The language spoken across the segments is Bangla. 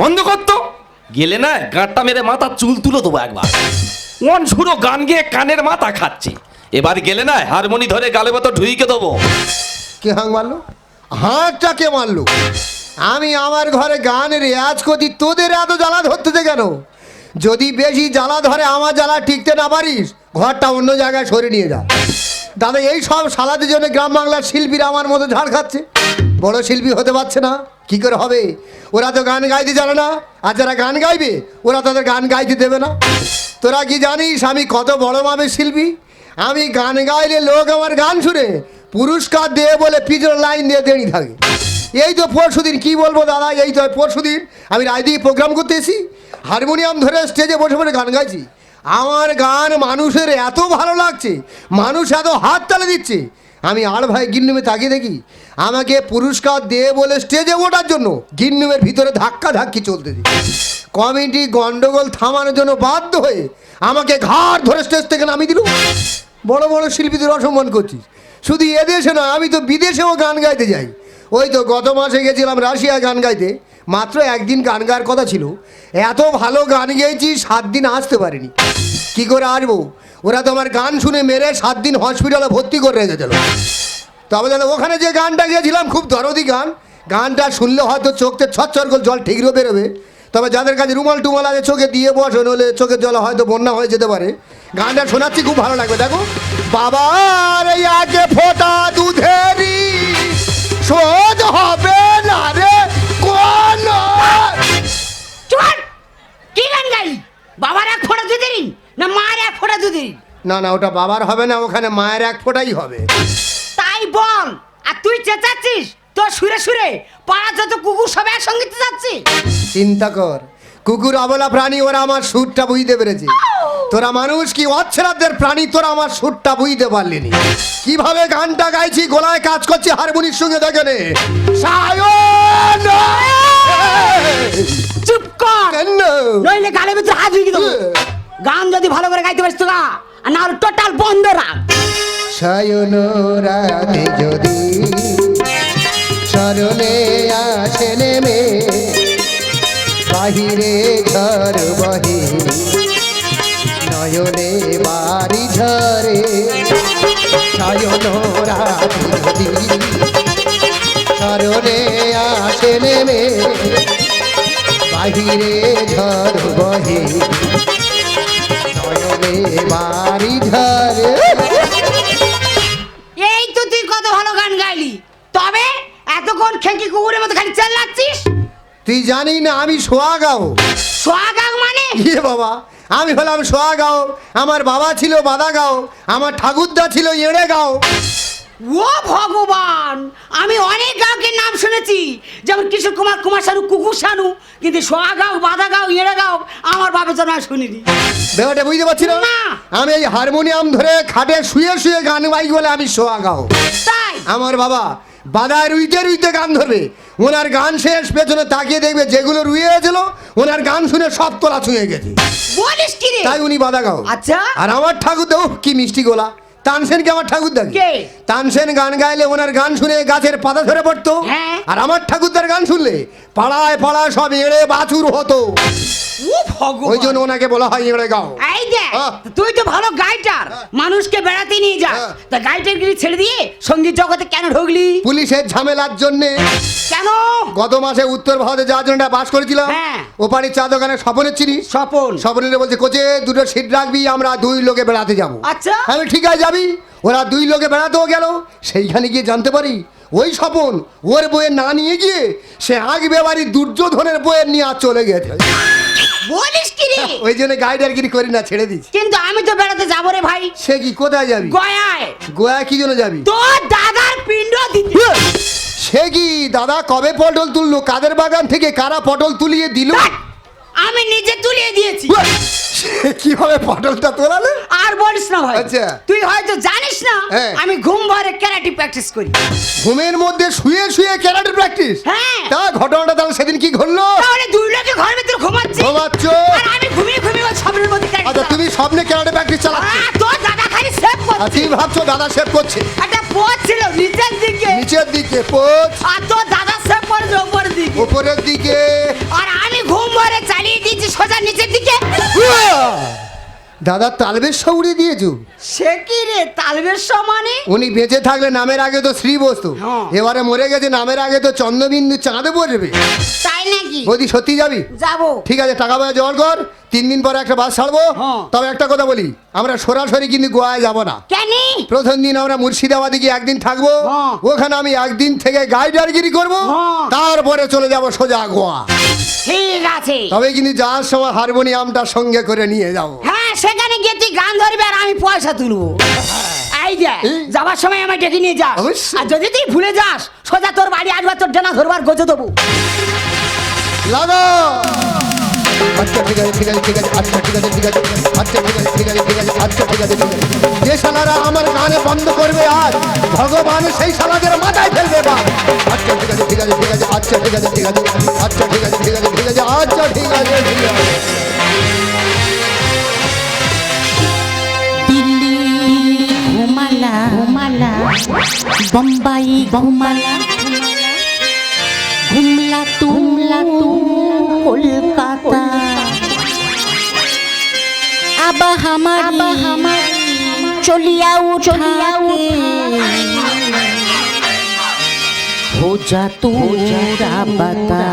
বন্ধ করতো গেলে না গাঁটটা মেরে মাথা চুল তুলো দেবো একবার। ওন শুরু গান গেয়ে কানের মাথা খাচ্ছে। এবার গেলে না হারমোনি ধরে গালে মতো ঢুইকে দেবো। কে হাং মারলো? হাঁটটা কে মারলো? আমি আমার ঘরে গান রেয়াজ করি, তোদের এত জ্বালা ধরতেছে কেন? যদি বেশি জ্বালা ধরে, আমার জ্বালা টিকতে না পারিস, ঘরটা অন্য জায়গায় সরে নিয়ে যা। দাদা, এই সব সালাদের জন্য গ্রাম বাংলার শিল্পীরা আমার মতো ঝাড় খাচ্ছে। বড় শিল্পী হতে পারছে না। কি করে হবে? ওরা তো গান গাইতে জানে না। আর যারা গান গাইবে, ওরা তাদের গান গাইতে দেবে না। তোরা কি জানিস আমি কত বড় মাপের শিল্পী? আমি গান গাইলে লোক আমার গান শুনে, পুরস্কার দেবে বলে পিছনে লাইন দিয়ে দেরি থাকে। এই তো পরশু দিন কী বলব দাদা, এই তো পরশু দিন আমি রায়দিকে প্রোগ্রাম করতে এসি হারমোনিয়াম ধরে স্টেজে বসে বসে গান গাইছি। আমার গান মানুষের এত ভালো লাগছে, মানুষ এত হাত তালে দিচ্ছে। আমি আর ভাই গিন্নুমে তাকিয়ে দেখি, আমাকে পুরস্কার দিয়ে বলে স্টেজে ওঠার জন্য গিন্নুমের ভিতরে ধাক্কা ধাক্কি চলতেছে। কমিটি গন্ডগোল থামানোর জন্য বাধ্য হয়ে আমাকে ঘাড় ধরে স্টেজ থেকে নামিয়ে দিল। বড় বড় শিল্পীদের অসম্মান করছিস। শুধু এদেশে নয়, আমি তো বিদেশেও গান গাইতে যাই। ওই তো গত মাসে গেছিলাম রাশিয়া গান গাইতে। মাত্র একদিন গান গাওয়ার কথা ছিল। এত ভালো গান গেয়েছি, সাত দিন আসতে পারিনি। কি করে আসব? ওরা তো আমার গান শুনে মেরে সাত দিন হসপিটালে ভর্তি করে রেখেছিল তবে দাদা, ওখানে যে গানটা গিয়েছিলাম, খুব দরদি গান। গানটা শুনলে হয়তো চোখতে ছচ্ছর করে জল ঠিকরে বেরোবে। তবে যাদের কাছে রুমাল টুমাল আছে চোখে দিয়ে বসে নলে চোখের জল হয়তো বন্যা হয়ে যেতে পারে। গানটা শোনাচ্ছি খুব ভালো লাগবে দেখো। বাবার এই আগে ফোটা দুধেরি শোধ হবে না রে কোন? চুপ! কি গান গাই? বাবার এক ফোঁটা দুধ দিন না মায়ের এক ফোঁটা দুধ দিন না না ওটা বাবার হবে না ওখানে মায়ের এক ফোঁটাই হবে। তাই বল আর তুই চেঁচাচ্ছিস? তোর সুরে সুরে পাড়া যত কুকুর সব একসঙ্গে চেঁচাচ্ছি চিন্তা কর কুকুর অবলা প্রাণী ওরা আমার সুরটা বুঝতে পেরেছে। তোরা মানুষ কি অচ্ছেরাদের প্রাণী তোরা আমার সুরটা বুঝতে পারলিনি। কীভাবে গানটা গাইছি গলায় কাজ করছি হারমোনির সঙ্গে দেখে নে! চুপ কর! নইলে গালের ভিতরে হাত ঢুকিয়ে দেবো। গান যদি ভালো করে গাইতে পারিস তো গা আর না টোটাল বন্ধ রাখ। সায়ন রাতে যদি স্মরণে আসে নেমে বাহিরে ঘর বহে, নয়নে বাড়ি ঝরে। সায়ন যদি স্মরণে আসে নেমে বাহিরে ঝড় বহে, নয়নে বাড়ি ঝরে। খেঁকি কুকুরের মতো খালি চাল্লাচ্ছিস তুই জানি না আমি সোয়া গাও সোহাগাং মানে? ইয়ে বাবা আমি হলাম সোয়া গাও আমার বাবা ছিল বাদা গাও আমার ঠাকুরদা ছিল এড়ে গাও ও ভগবান আমি অনেক গাঁকের নাম শুনেছি। যেমন কিশোর কুমার কুমার শানু কুকুর শানু কিন্তু সোহাগাঁও বাদাগাঁও এড়েগাঁও আমার বাপের জন্য শুনিনি। ব্যাপারটা বুঝতে পারছি না? না। আমি এই হারমোনিয়াম ধরে খাটে শুয়ে শুয়ে গান গাই বলে আমি সোয়া গাও তাই? আমার বাবা বাদা রুইতে রুইতে গান ধরবে। ওনার গান শেষ পেছনে তাকিয়ে দেখবে যেগুলো রুইয়ে গেছিল ওনার গান শুনে সব তোলা ছুঁয়ে গেছে। তাই উনি বাদা গাও। আচ্ছা। আর আমার ঠাকুর দেও কি মিষ্টি গোলা। তানসেন কি আমার ঠাকুর দেখে কে? তানসেন গান গাইলে ওনার গান শুনে গাছের পাতা ধরে পড়তো। হ্যাঁ। আর আমার ঠাকুরদার গান শুনলে পাড়ায় পাড়ায় সব এড়ে বাছুর হতো। ওই জন্য ওনাকে বলা হয় এড়ে গাও। এই দেখ হ্যাঁ। তুই তো ভালো গাইটার। মানুষকে বেড়াতে নিয়ে যা। হ্যাঁ। তা গাইটার গিরি ছেড়ে দিয়ে সংগীত জগতে কেন ঢুকলি? পুলিশের ঝামেলার জন্য। কেন? গত মাসে উত্তর ভারতে যাওয়ার জন্য বাস করেছিলাম। হ্যাঁ। ও বাড়ির চা দোকানে স্বপনের চিনিস স্বপন। স্বপনের বলছে কোচে দুটো সিট রাখবি আমরা দুই লোকে বেড়াতে যাব। আচ্ছা। আমি ঠিক আছে যাবি? ওরা দুই লোকে বেড়াতেও গেল। সেইখানে গিয়ে জানতে পারি ওই স্বপন ওর বইয়ের না নিয়ে গিয়ে সে আগবে বাড়ির দুর্যোধনের বইয়ের নিয়ে আর চলে গেছে। বলিস কি রে? ওই জন্য করি না ছেড়ে দিচ্ছি কিন্তু আমি তো বেড়াতে যাব রে ভাই। সে কি কোথায় যাবি? গয়ায়। গোয়া কি জন্য যাবি? তোর দাদার পিণ্ড দিতে। সে কি দাদা কবে পটল তুললো? কাদের বাগান থেকে কারা পটল তুলিয়ে দিল? আমি নিজে তুলিয়ে দিয়েছি। সে কীভাবে পটলটা তোলালে? আর বলিস না ভাই আচ্ছা। তুই হয়তো জানিস না হ্যাঁ। আমি ঘুম ভরে ক্যারাটি প্র্যাকটিস করি। ঘুমের মধ্যে শুয়ে শুয়ে ক্যারাটে প্র্যাকটিস হ্যাঁ। তা ঘটনাটা তাহলে সেদিন কি ঘটলো? তাহলে দুই লোকে ঘর ভিতরে ঘুমাচ্ছি। ঘুমাচ্ছ। আর আমি ঘুমিয়ে ঘুমিয়ে ওই ছবির মধ্যে আচ্ছা তুমি স্বপ্নে ক্যারাটে প্র্যাকটিস চালাচ্ছ। তোর দাদা খালি সেভ করছে। তুমি ভাবছ দাদা সেভ করছে। একটা পথ ছিল নিচের দিকে। নিচের দিকে পোচ। আর তোর দাদা সেভ করেছে ওপরের দিকে। উপরের দিকে। আর আমি ঘুম ভরে চালিয়ে দিয়েছি সোজা নিচের দিকে। দাদা তালবের উড়ে দিয়েছ? সে কি রে তালবের সমানে উনি বেঁচে থাকলে নামের আগে তো শ্রী বস্তু। হ্যাঁ। এবারে মরে গেছে নামের আগে তো চন্দ্রবিন্দু চাঁদে পড়বে। তাই নাকি? বৌদি সত্যি যাবি? যাব। ঠিক আছে টাকা পয়সা জোগাড় কর। তিন দিন পরে একটা বাস ছাড়বো। হ্যাঁ। তবে একটা কথা বলি আমরা সরাসরি কিন্তু গোয়ায় যাব না। কেন? প্রথম দিন আমরা মুর্শিদাবাদে গিয়ে একদিন থাকব। হ্যাঁ। ওখানে আমি একদিন থেকে গাইডারগিরি করব। হ্যাঁ। তারপরে চলে যাব সোজা গোয়া। ঠিক আছে। তবে কিন্তু যাওয়ার সময় হারমোনিয়ামটা সঙ্গে করে নিয়ে যাব। হ্যাঁ সেখানে গিয়ে তুই গান ধরবি আর আমি পয়সা তুলবো। এই যে এই। যাবার সময় আমায় ডেকে নিয়ে যাস। আর যদি তুই ভুলে যাস সোজা তোর বাড়ি আসবার তোর ডানা ধরবার গজে দেবো। লাগো ঠিক আছে ঠিক আছে ঠিক আছে ঠিক আছে ঠিক আছে ঠিক আছে ঠিক আছে ঠিক আছে আচ্ছা ঠিক আছে যে শালারা আমার গানে বন্ধ করবে আর ভগবান সেই শালাদের মাথায় ফেলবে আচ্ছা ঠিক আছে ঠিক আছে ঠিক আছে আচ্ছা ঠিক আছে ঠিক আছে আচ্ছা ঠিক আছে ঠিক আছে ঠিক আছে আচ্ছা ঠিক আছে বম্বাই আবা হামারি হামারি চলিয়াও চলিয়াও हो जा तू बता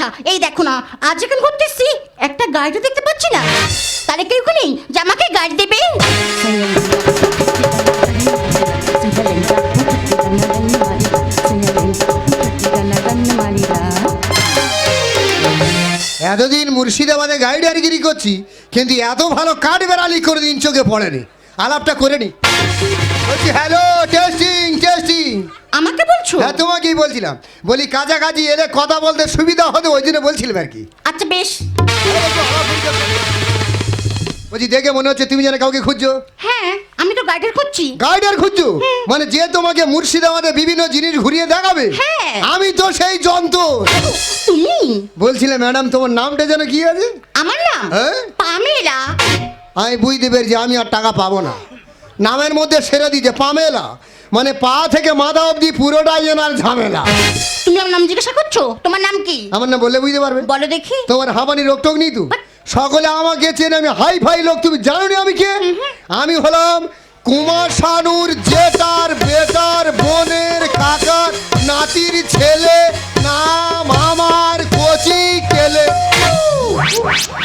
নেশা। এই দেখো না, আজ যেখানে ঘুরতে এসছি একটা গাড়িটা দেখতে পাচ্ছি না। তাহলে কেউ নেই যে আমাকে গাড়ি দেবে? এতদিন মুর্শিদাবাদে গাইডারগিরি করছি, কিন্তু এত ভালো কাঠ বেড়ালি করে দিন চোখে পড়েনি। আলাপটা করে নি। Hello, testing! বলছো? হ্যাঁ তোমাকেই বলছিলাম। বলি কাছাকাছি এলে কথা বলতে সুবিধা হতো ওই জন্য বলছিলাম আর কি। আচ্ছা বেশ। বলছি দেখে মনে হচ্ছে তুমি যেন কাউকে খুঁজছো। হ্যাঁ আমি তো গাড়িটা খুঁজছি। গাইডার খুঁজছো? মানে যে তোমাকে মুর্শিদাবাদে বিভিন্ন জিনিস ঘুরিয়ে দেখাবে হ্যাঁ। আমি তো সেই যন্ত্র তুমি? বলছিলে ম্যাডাম তোমার নামটা যেন কি আছে? আমার নাম? হ্যাঁ? পামেলা। আমি বুঝতে পেরেছি আমি আর টাকা পাবো না। নামের মধ্যে সেরে দিচ্ছে পামেলা। মানে পা থেকে মাথা অবধি পুরোটাই এনার ঝামেলা। তুমি আমার নাম জিজ্ঞাসা করছ? তোমার নাম কি? আমার না বললে বুঝতে পারবে। বলো দেখি। তোমার হাবানি রোগ টোক নেই তো? সকলে আমাকে চেনে আমি হাই ফাই লোক তুমি জানো নি আমি কে? আমি হলাম কুমার শানুর জেটার বেটার বোনের কাকার নাতির ছেলে। নাম আমার কচি কেলে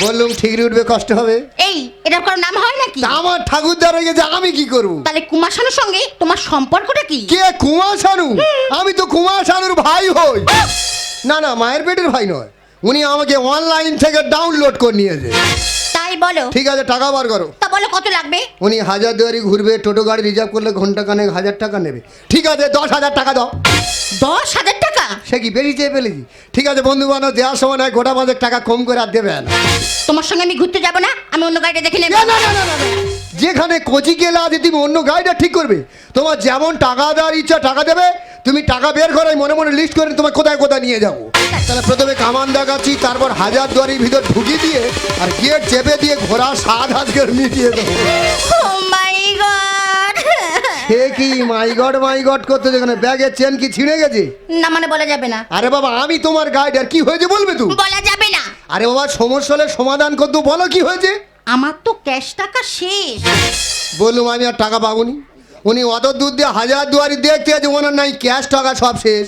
বললুম ঠিক উঠবে কষ্ট হবে। এই এটা কারও নাম হয় নাকি? আমার ঠাকুরদার হয়ে গেছে আমি কি করব? তাহলে কুমার শানুর সঙ্গে তোমার সম্পর্কটা কি? কে কুমার শানু আমি তো কুমার শানুর ভাই হই। না না মায়ের পেটের ভাই নয়। উনি আমাকে অনলাইন থেকে ডাউনলোড করে নিয়েছে। তাই বলো। ঠিক আছে টাকা বার করো। তা বলো কত লাগবে? উনি হাজার দুয়ারি ঘুরবে টোটো গাড়ি রিজার্ভ করলে ঘণ্টা কানেক হাজার টাকা নেবে। ঠিক আছে দশ হাজার টাকা দাও। দশ হাজার টাকা? সে কি বেরিয়ে চেয়ে ফেলেছি ঠিক আছে বন্ধু বান্ধব দেওয়ার সময় নয় গোটা মাঝে টাকা কম করে আর দেবে না। তোমার সঙ্গে আমি ঘুরতে যাব না আমি অন্য গাড়িটা দেখে নেব। না, না, না, না। যেখানে কোচি গেলে আছে তুমি অন্য গাড়িটা ঠিক করবে। তোমার যেমন টাকা দেওয়ার ইচ্ছা টাকা দেবে তুমি টাকা বের করে মনে মনে লিস্ট করে তোমার কোথায় কোথায় নিয়ে যাব। তাহলে প্রথমে কামান দেখাচ্ছি তারপর হাজার দুয়ারির ভিতর ঢুকিয়ে দিয়ে আর গেট চেপে দিয়ে ঘোড়া স্বাদ আজকে মিটিয়ে দেবো। মাই গড সে কি মাই গড মাই গড করতে যেখানে ব্যাগের চেন কি ছিঁড়ে গেছে? না মানে বলা যাবে না। আরে বাবা আমি তোমার গাইড আর কি হয়েছে বলবে তুমি বলা যাবে না। আরে বাবা সমস্যা হলে সমাধান করতে বলো কি হয়েছে? আমার তো ক্যাশ টাকা শেষ। বললুম আমি আর টাকা পাবনি উনি অত দূর দিয়ে হাজার দুয়ারি দেখতে আছে ওনার নাই ক্যাশ টাকা সব শেষ।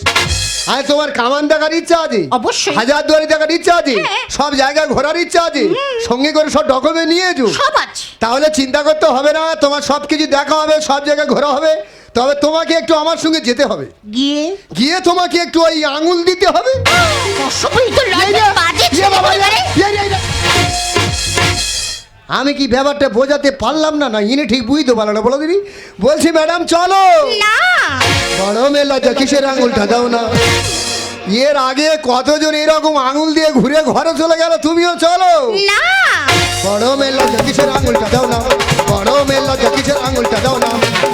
আরে তোমার কামান দেখার ইচ্ছা আছে? অবশ্যই। হাজার দুয়ারি দেখার ইচ্ছা আছে? হ্যাঁ। সব জায়গায় ঘোরার ইচ্ছা আছে? সঙ্গে করে সব ডকুমেন্ট নিয়েছো? সব আছে। তাহলে চিন্তা করতে হবে না তোমার সব কিছু দেখা হবে সব জায়গায় ঘোরা হবে। তবে তোমাকে একটু আমার সঙ্গে যেতে হবে। গিয়ে? গিয়ে তোমাকে একটু ওই আঙুল দিতে হবে। অসভ্যই তো যে, বাজে আমি কি ব্যাপারটা বোঝাতে পারলাম না? না ইনি ঠিক বুঝতে পারল না। বলো দিদি। বলছি ম্যাডাম চলো। না। বড় মেলা যা কিসের আঙুলটা দাও না। এর আগে কতজন এরকম আঙুল দিয়ে ঘুরে ঘরে চলে গেল তুমিও চলো। বড় মেলা যা কিসের আঙুলটা দাও না। বড় মেলা যা কিসের আঙুলটা দাও না।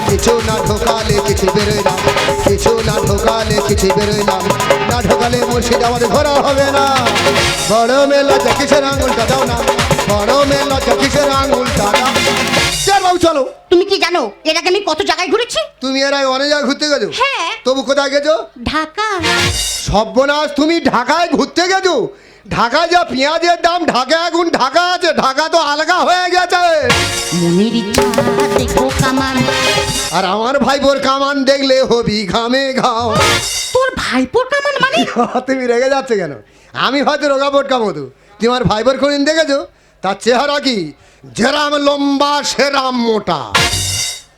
কিছু না ঢোকালে কিছু বেরোয় না। কিছু না ঢোকালে কিছু বেরোয় না। না ঢোকালে মুর্শিদ আমাদের ঘোরা হবে না। বড় মেলা যা কিসের আঙুলটা দাও না। মেলা যা কিসের চল বাবু চলো। তুমি কি জানো এর আগে আমি কত জায়গায় ঘুরেছি? তুমি এর আগে অনেক জায়গায় ঘুরতে গেছো? হ্যাঁ। তবু কোথায় গেছো? ঢাকা। সর্বনাশ তুমি ঢাকায় ঘুরতে গেছো? ঢাকা যা পেঁয়াজের দাম ঢাকা এখন ঢাকা আছে ঢাকা তো আলগা হয়ে গেছে। মনের ইচ্ছা দেখো কামান। আর আমার ভাইবোর কামান দেখলে হবি ঘামে ঘাও। তোর ভাইপোর কামান মানে? তুমি রেগে যাচ্ছে কেন? আমি হয়তো রোগাবোট কামতো তোমার ভাইবোর কোনদিন দেখেছ? তার চেহারা কি? যেরাম লম্বা সেরাম মোটা।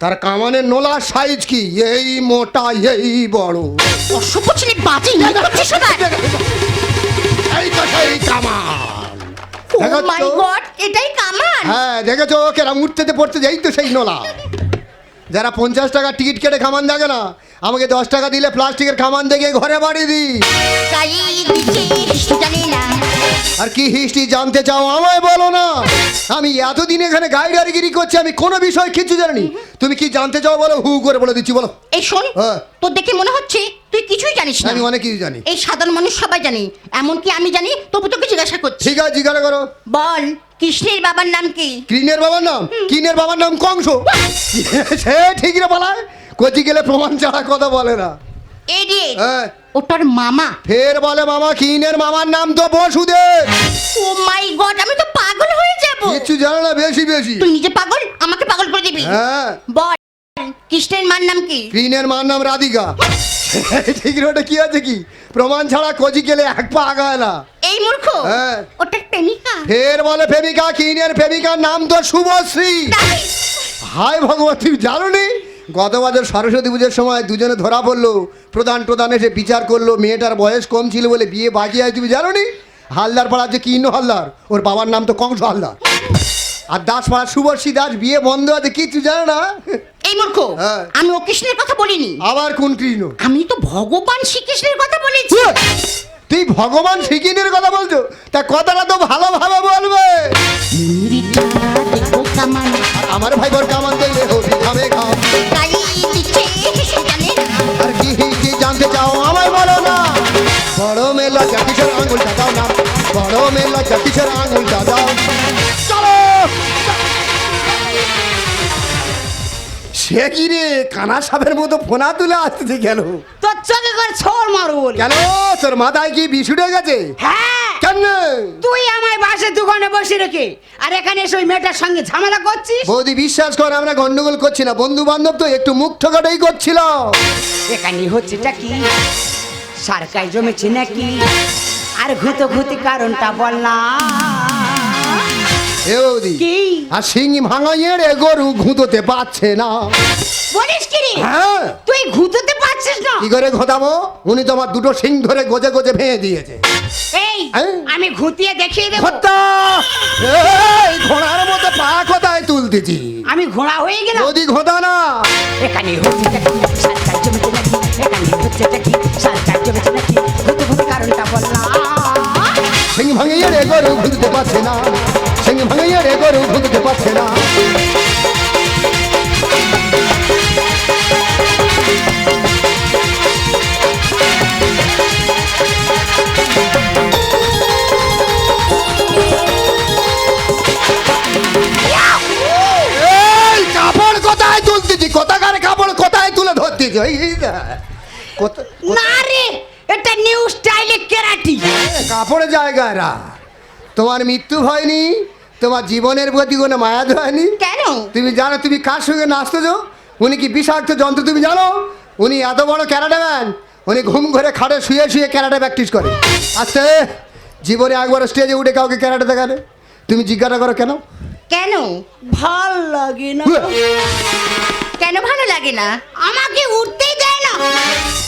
তার কামানের নোলার সাইজ কি? এই মোটা এই বড়। অসভ্য ছেলে বাজে এই তো সেই কামান এটাই কামান হ্যাঁ দেখেছ কেরাম উঠতেতে পড়তে এই তো সেই নোলা। যারা পঞ্চাশ টাকা টিকিট কেটে খামান দেখে না আমাকে দশ টাকা দিলে প্লাস্টিকের খামান দেখে ঘরে বাড়ি দিই। আর কি হিস্ট্রি জানতে চাও আমায় বলো না। আমি এতদিন এখানে গাইডারগিরি করছি আমি কোনো বিষয় কিছু জানি তুমি কি জানতে চাও বলো? হু করে বলে দিচ্ছি বলো। এই শোন হ্যাঁ। তোর দেখে মনে হচ্ছে তুই কিছুই জানিস না। আমি অনেক কিছু জানি। এই সাধারণ মানুষ সবাই জানে এমনকি আমি জানি তবু তোকে জিজ্ঞাসা করছি। ঠিক আছে জিজ্ঞাসা করো। বল কৃষ্ণের বাবার নাম কি? কৃষ্ণের বাবার নাম? কিনের বাবার নাম কংস। সে ঠিক রে বলায় কচি গেলে প্রমাণ ছাড়া কথা বলে না। এডিয়েট হ্যাঁ। ওটার মামা। ফের বলে মামা কিনের মামার নাম তো বসুদেব। ও মাই গড আমি তো পাগল হয়ে যাব। কিচ্ছু জানো না বেশি বেশি। তুই নিজে পাগল আমাকে পাগল করে দিবি। হ্যাঁ। বল কৃষ্ণের মার নাম কি? কিনের মার নাম রাধিকা। ঠিক রে ওটা কি আছে কি? প্রমাণ ছাড়া কচি গেলে এক পা আগায় না। এই মূর্খ হ্যাঁ। ওটার প্রেমিকা? ফের বলে প্রেমিকা কিনের প্রেমিকার নাম তো শুভশ্রী। হাই ভগবান তুমি জানো নি গত বছর সরস্বতী পুজোর সময় দুজনে ধরা পড়ল। প্রধান প্রধান এসে বিচার করল মেয়েটার বয়স কম ছিল বলে বিয়ে বাকি আছে তুমি জানো নি হালদার পাড়ার যে কিন্ন হালদার ওর বাবার নাম তো কংস হালদার। আর দাস পাড়া শুভশ্রী দাস বিয়ে বন্ধ আছে কিচ্ছু জানো না? এই মূর্খ হ্যাঁ। আমি ও কৃষ্ণের কথা বলিনি। আবার কোন কৃষ্ণ? আমি তো ভগবান শ্রীকৃষ্ণের কথা বলেছি। তুই ভগবান শ্রীকৃষ্ণের কথা বলছো? তা কথাটা তো ভালোভাবে বলবে। আমার ভাই বোর কামান হবি খাবে খাও। বড় মেলা জাকিসের আঙুলটা দাও না বড় মেলা জাকিসের আঙুলটা দাও চলো! সে কি রে? কানা সাপের মতো ফোনা তুলে আসতেছে কেন তোর চোখে করে ছোড় মারো কেন? তোর মাথায় কি বিষ উঠে গেছে? হ্যাঁ! কেন তুই আমায় বাসের দোকানে বসে রেখে আর এখানে এসে ওই মেয়েটার সঙ্গে ঝামেলা করছিস? বৌদি বিশ্বাস কর আমরা গন্ডগোল করছি না। বন্ধু বান্ধব তো একটু মুখ ঠোকাটাই করছিল। এখানে হচ্ছেটা কি? সরকার জমেছে নাকি? আর ঘুতো ঘুতি কারণটা বল না এ বৌদি কি? আর শিঙি ভাঙাইয়ে রে গরু ঘুঁতোতে পারছে না। বলিস কি রে? হ্যাঁ। তুই ঘুতোতে পারছিস না? কি করে ঘোদাবো উনি তো আমার দুটো সিং ধরে গজে গজে ভেঙে দিয়েছে। এই হ্যাঁ? আমি ঘুতিয়ে দেখিয়ে দেবো। হত্যা! এই ঘোড়ার মতো পা কোথায় তুলতেছি আমি ঘোড়া হয়ে গেলাম। যদি ঘোদা না। এখানে এখানে হচ্ছেটা কি সরকার জমেছে নাকি ঘুতো ঘুতি কারণটা বল সিং ভাঙিয়ে রে গরু ভুলতে পারছে না সিং ভাঙিয়ে রে গরু ভুলতে পারছে না ওই কত না রে এটা নিউ স্টাইলে কেরাটি। কাপড়ের জায়গা এরা। তোমার মৃত্যু হয়নি তোমার জীবনের প্রতি কোনো মায়া হয়নি কেন? তুমি জানো তুমি কার সঙ্গে নাচতেছো? উনি কি বিষাক্ত যন্ত্র তুমি জানো? উনি এত বড় ক্যারাটে ম্যান উনি ঘুম ঘরে খাটে শুয়ে শুয়ে ক্যারাটে প্র্যাকটিস করে। আস্তে জীবনে একবার স্টেজে উঠে কাউকে ক্যারাটে দেখানে তুমি জিজ্ঞাসা করো কেন? কেন? ভালো লাগে না। কেন ভালো লাগে না? আমাকে উঠতেই দেয় না।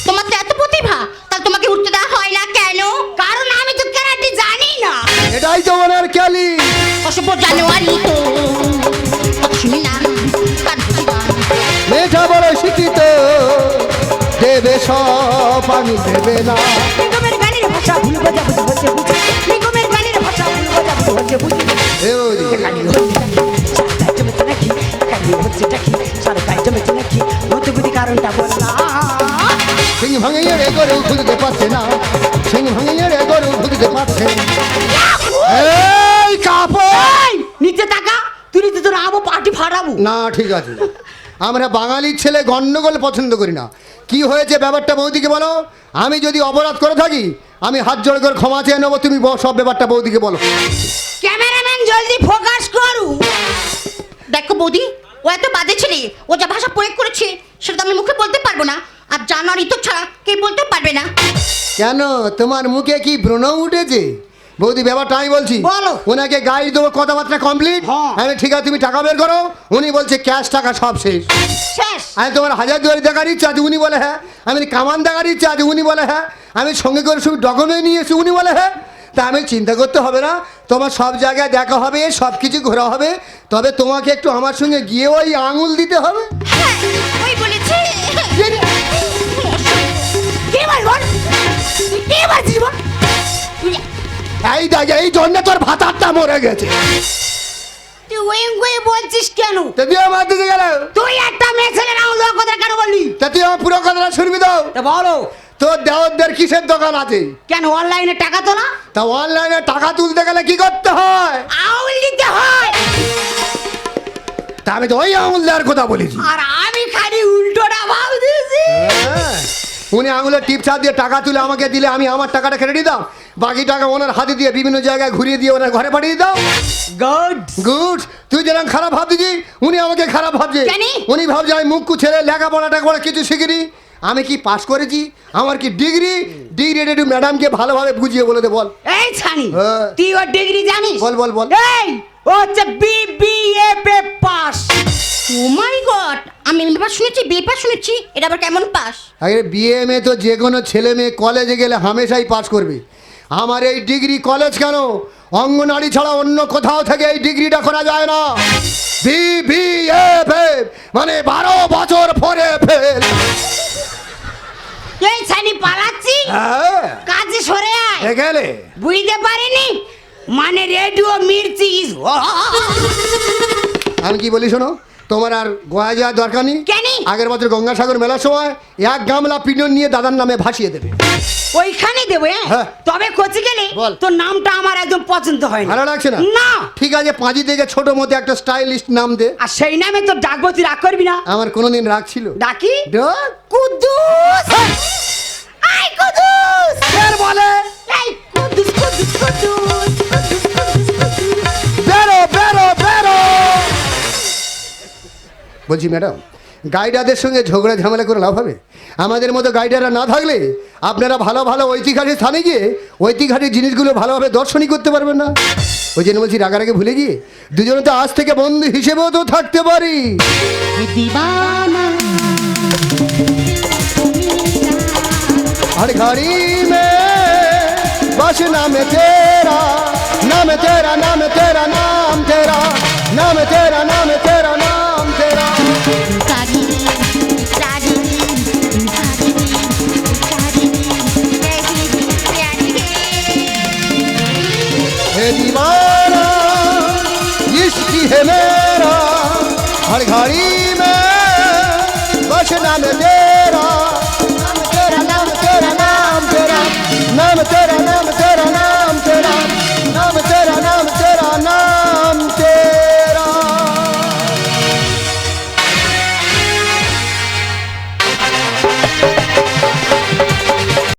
তোমার তো এত প্রতিভা তাহলে তোমাকে উঠতে দেওয়া হয় না কেন? কারণ আমি তো কেরাটি জানি না। এটাই তো মনের ক্যালি অসভ্য জানুয়ারি তো শুনি না কান খুশি গান। মেধা বড় শিক্ষিত দেবে সব আমি দেবে না। নিগমের গানের ভাষা ভুল বোঝা বুঝি হচ্ছে বুঝি। নিগমের গানের ভাষা ভুল বোঝা বুঝি হচ্ছে বুঝি। এ বৌদি, কালি হচ্ছে নাকি কালি হচ্ছে নাকি। কারণটা বললাম। সিং ভাঙিয়ে রে গরু খুঁজতে পারছে না। সিং ভাঙিয়ে রে গরু খুঁজতে পারছে এই কাপড়! নিচে টাকা তুই তো তোর আবো পার্টি ফাটাবো। না ঠিক আছে। আমরা বাঙালির ছেলে গণ্ডগোল পছন্দ করি না। কি হয়েছে ব্যাপারটা বৌদিকে বলো? আমি যদি অপরাধ করে থাকি আমি হাত জোড় করে ক্ষমা চেয়ে নেব তুমি সব ব্যাপারটা বৌদিকে বলো। ক্যামেরাম্যান জলদি ফোকাস করু। দেখো বৌদি ও এত বাজে ছেলে ও যা ভাষা প্রয়োগ করেছে সেটা তো আমি মুখে বলতে পারব না। আর জানোয়ারি তো ছাড়া কে বলতে পারবে না। কেন? তোমার মুখে কি ব্রণ উঠেছে? বৌদি ব্যাপারটা আমি বলছি। বলো। ওনাকে গাড়ি দেবো কথাবার্তা কমপ্লিট হ্যাঁ। আমি ঠিক আছে তুমি টাকা বের করো। উনি বলছে ক্যাশ টাকা সব শেষ। শেষ। আমি তোমার হাজার দুয়ারি দেখার ইচ্ছা আছে উনি বলে হ্যাঁ। আমি কামান দেখার ইচ্ছা আছে উনি বলে হ্যাঁ। আমি সঙ্গে করে সব ডকুমেন্ট নিয়ে এসে উনি বলে হ্যাঁ। তা আমি চিন্তা করতে হবে না। তোমার সব জায়গায় দেখা হবে সব কিছু ঘোরা হবে। তবে তোমাকে একটু আমার সঙ্গে গিয়ে ওই আঙুল দিতে হবে। হ্যাঁ এই দেখ এই জন্য তোর ভাতারটা মরে গেছে। তুই ওই ওই বলছিস কেন? তা তুই আমার দিতে গেল। তুই একটা মেয়ে আঙুল দেওয়ার কথা কেন বললি? তা তুই আমার পুরো কথাটা শুনবি তা বলো। তোর দেওয়ারদের কিসের দোকান আছে? কেন অনলাইনে টাকা তোলা? তা অনলাইনে টাকা তুলতে গেলে কি করতে হয়? আঙুল দিতে হয়। তা আমি তো ওই আঙুল দেওয়ার কথা বলেছি। আর আমি খালি উল্টোটা ভাব দিয়েছি হ্যাঁ। উনি আঙুলের টিপ ছাড় দিয়ে টাকা তুলে আমাকে দিলে আমি আমার টাকাটা কেটে দিতাম বাকি টাকা ওনার হাতে দিয়ে বিভিন্ন জায়গায় ঘুরিয়ে দিয়ে ওনার ঘরে পাঠিয়ে দিতাম গুড গুড তুই যেরকম খারাপ ভাবছিস উনি আমাকে খারাপ ভাবছে। উনি ভাবছে আমি মুখ ছেলে লেখাপড়া টেখাপড়া কিছু শিখিনি। আমি কি পাস করেছি? আমার কি ডিগ্রি? ডিগ্রি একটু ম্যাডামকে ভালোভাবে বুঝিয়ে বলে দে বল। এই ছানি হ্যাঁ। তুই ওর ডিগ্রি জানিস? বল, বল, বল। এই ও হচ্ছে BBF pass. Oh my god আমি পাস শুনেছি বিএ পাস শুনেছি এটা আবার কেমন পাস? আরে বিএ মে তো যে কোনো ছেলে মেয়ে কলেজে গেলে হামেশাই পাস করবে। আমার এই ডিগ্রি কলেজ কেন? অঙ্গনারী ছাড়া অন্য কোথাও থেকে এই ডিগ্রিটা করা যায় না। বি বি এফ এফ মানে বারো বছর পরে এই ছানি পালাচ্ছি? কাজ কাজে সরে আয়। এ গেলে বুঝতে পারিনি? মানে রেডিও মির্চি আমি কি বলি শোনো? তোমার আর গোয়া যাওয়ার দরকার নেই। কেনি? আগের বছর গঙ্গাসাগর মেলার সময় এক গামলা পিটন নিয়ে দাদার নামে ভাসিয়ে দেবে। ওইখানে দেবো হ্যাঁ? হ্যাঁ। তবে কোচি গেলে বল। তোর নামটা আমার একদম পছন্দ হয় না। ভালো লাগছে না? না। ঠিক আছে পাঁজি থেকে ছোট মতো একটা স্টাইলিস্ট নাম দে। আর সেই নামে তো ডাকবো তুই রাগ করবি না। আমার কোনোদিন রাগ ছিল। ডাকি? ডাক। কুদ্দুস! আই কুদ্দুস! বলছি ম্যাডাম গাইডারদের সঙ্গে ঝগড়া ঝামেলা করে লাভ হবে? আমাদের মতো গাইডাররা না থাকলে আপনারা ভালো ভালো ঐতিহাসিক স্থানে গিয়ে ঐতিহাসিক জিনিসগুলো ভালোভাবে দর্শনই করতে পারবেন না। ওই জন্য বলছি রাগারাগে ভুলে গিয়ে দুজনে তো আজ থেকে বন্ধু হিসেবেও তো থাকতে পারি। আর ঘড়ি নাম তেরা নাম তেরা নাম তেরা নাম তেরা নাম তেরা